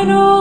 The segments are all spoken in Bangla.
bueno.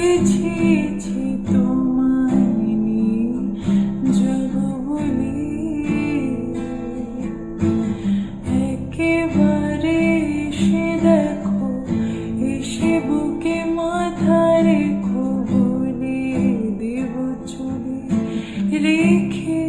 বেছেছি তোমায় যাব বলে একেবারে এসে দেখো, এসে বুকে মাথা রেখো বলে দেব চলে রেখে